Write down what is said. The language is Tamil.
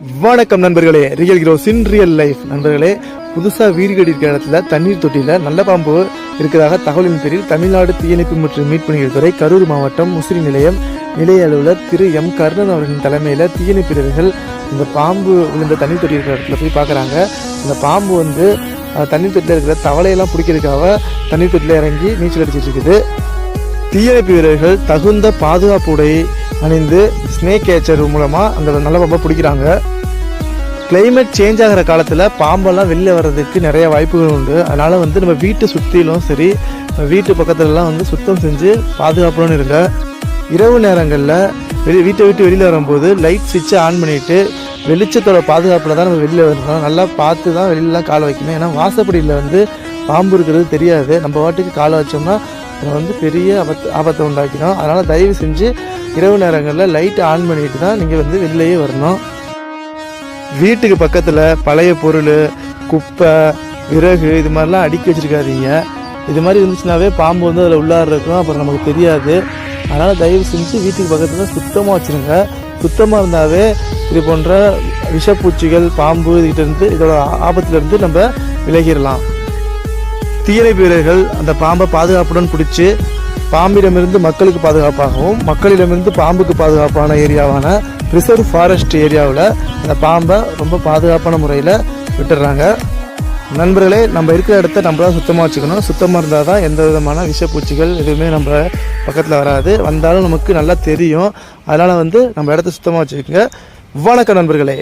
வணக்கம் நண்பர்களே. Real heroes in real life நண்பர்களே புதுசாக வீடு கட்டியிருக்கிற இடத்துல தண்ணீர் தொட்டியில் நல்ல பாம்பு இருக்கிறதாக தகவலின் பேரில் தமிழ்நாடு தீயணைப்பு மற்றும் மீட்பு நிகழ்த்துறை கரூர் மாவட்டம் முசிறி நிலையம் நிலைய அலுவலர் திரு எம். கர்ணன் அவர்களின் தலைமையில் தீயணைப்பு வீரர்கள் இந்த பாம்பு விழுந்த தண்ணீர் தொட்டி இருக்கிற இடத்துல போய் பார்க்குறாங்க. இந்த பாம்பு வந்து தண்ணீர் தொட்டியில் இருக்கிற தவளையெல்லாம் பிடிக்கிறதுக்காக தண்ணீர் தொட்டியில் இறங்கி நீச்சல் அடிச்சிட்டு இருக்குது. தீயணைப்பு வீரர்கள் தகுந்த பாதுகாப்பு உடை அணிந்து ஸ்னேக் கேச்சர் மூலமாக அந்த நல்ல பாம்பை பிடிக்கிறாங்க. கிளைமேட் சேஞ்ச் ஆகிற காலத்தில் பாம்பெல்லாம் வெளில வர்றதுக்கு நிறைய வாய்ப்புகள் உண்டு. அதனால் வந்து நம்ம வீட்டை சுற்றிலும் சரி நம்ம வீட்டு பக்கத்துலலாம் வந்து சுத்தம் செஞ்சு பாதுகாப்புலன்னு இருங்க. இரவு நேரங்களில் வெளி வீட்டை விட்டு வெளியில் வரும்போது லைட் சுவிட்சை ஆன் பண்ணிவிட்டு வெளிச்சத்தோட பாதுகாப்பில் தான் நம்ம வெளியில் வரணும். நல்லா பார்த்து தான் வெளியிலலாம் காலை வைக்கணும். ஏன்னா வாசப்படியில் வந்து பாம்பு இருக்கிறது தெரியாது. நம்ம வாட்டுக்கு காலை வச்சோம்னா அதை வந்து பெரிய ஆபத்து ஆபத்தை உண்டாக்கிடும். அதனால் தயவு செஞ்சு இரவு நேரங்களில் லைட் ஆன் பண்ணிட்டு தான் நீங்கள் வந்து வெளிலையே வரணும். வீட்டுக்கு பக்கத்தில் பழைய பொருள் குப்பை விறகு இது மாதிரிலாம் அடுக்கி வச்சிருக்காதீங்க. இது மாதிரி இருந்துச்சுனாவே பாம்பு வந்து அதில் உள்ளார இருக்கும் அப்புறம் நமக்கு தெரியாது. அதனால் தயவு செஞ்சு வீட்டுக்கு பக்கத்தில் சுத்தமாக வச்சுருங்க. சுத்தமாக இருந்தாவே இது போன்ற விஷப்பூச்சிகள் பாம்பு இதுகிட்டேருந்து இதோட ஆபத்துலேருந்து நம்ம விலகிடலாம். தீயணைப்பு வீரர்கள் அந்த பாம்பை பாதுகாப்புடன் பிடிச்சி பாம்பிடமிருந்து மக்களுக்கு பாதுகாப்பாகவும் மக்களிடமிருந்து பாம்புக்கு பாதுகாப்பான ஏரியாவான ரிசர்வ் ஃபாரஸ்ட் ஏரியாவில் அந்த பாம்பை ரொம்ப பாதுகாப்பான முறையில் விட்டுடுறாங்க. நண்பர்களே நம்ம இருக்கிற இடத்த நம்ம தான் சுத்தமாக வச்சுக்கணும். சுத்தமாக இருந்தால் தான் எந்த விதமான விஷப்பூச்சிகள் எதுவுமே நம்ம பக்கத்தில் வராது. வந்தாலும் நமக்கு நல்லா தெரியும். அதனால் வந்து நம்ம இடத்த சுத்தமாக வச்சுக்கோங்க. வணக்கம் நண்பர்களே.